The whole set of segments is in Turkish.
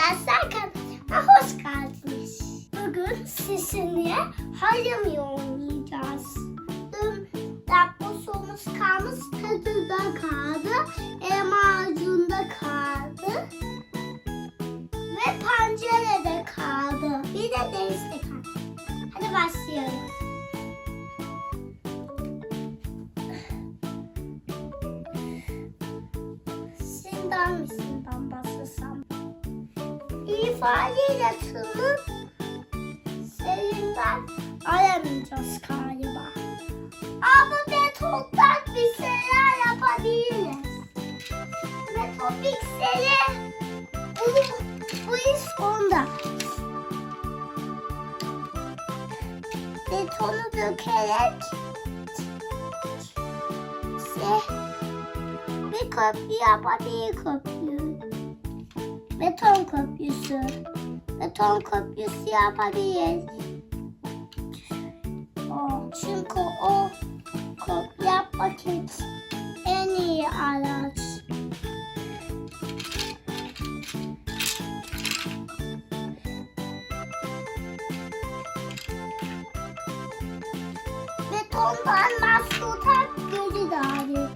arkadaşlar kanalıma hoş geldiniz. Bugün sizinle hayır oynayacağız. Dün yapbosumuz kalmış tadıda kaldı. Elma ağacında kaldı. Ve pencerede kaldı. Bir de denizde kaldı. Hadi başlayalım. Misinden başlasam? İfadeyle tını serinden aramayacağız galiba. Ama metottan bir şeyler yapabiliriz. Metot pikseli bu, bu iş onda. Betonu dökerek şey, bir köprü yapabilir. Beton köprüsü. Beton köprüsü yapabiliriz. O, çünkü o köprü yapmak için en iyi araç. Betondan maskutak gözü dahi.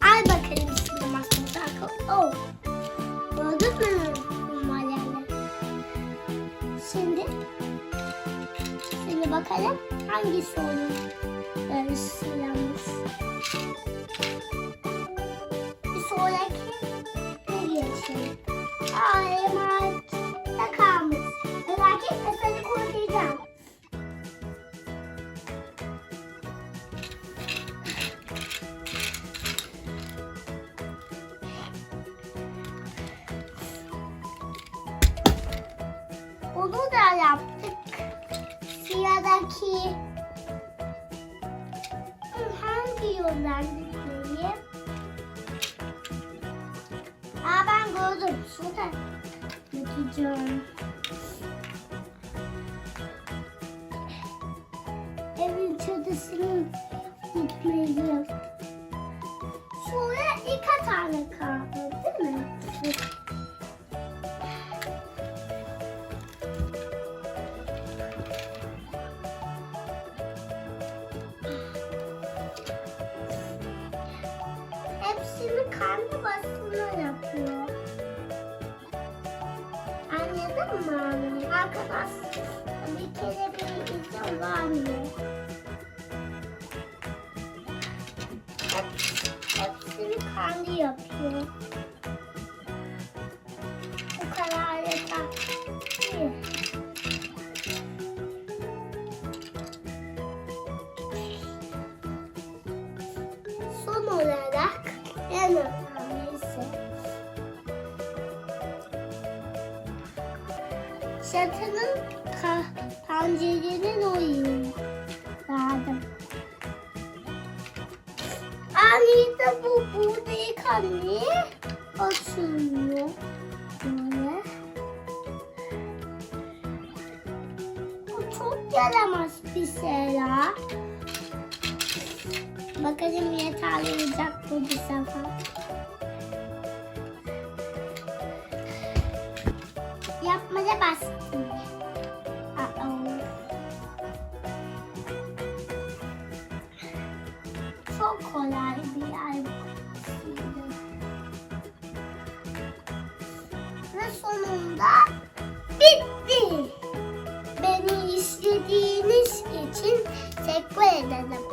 Al bakalım şimdi maskutak. Oh. Bakalım hangisi onun yarışlarımız. Bir sonraki ne geçelim? Emanet da kalmış. Merak etme seni kurtaracağım. Onu da yaptık. Hı, hangi yoldan gitmeliyim? Aa ben gördüm. Şurada gideceğim. Evin çatısını gitmeliyim. Sonra iki tane kaldı kendi basına yapıyor. Anladın mı abi? Arkadaş bir kere bir izin vermiyor. Hep, hepsini kendi yapıyor. Bu kadar yeter. Son olarak önemlisi çatının ka pencerenin oyunu lazım. Anita bu buradayken niye açılmıyor? Böyle. Bu çok yaramaz bir şey ya. Bakalım yeterli olacak bu bir sefer. Yapmaya bastım. Çok kolay bir yer. Ve sonunda bitti. Beni izlediğiniz için teşekkür ederim.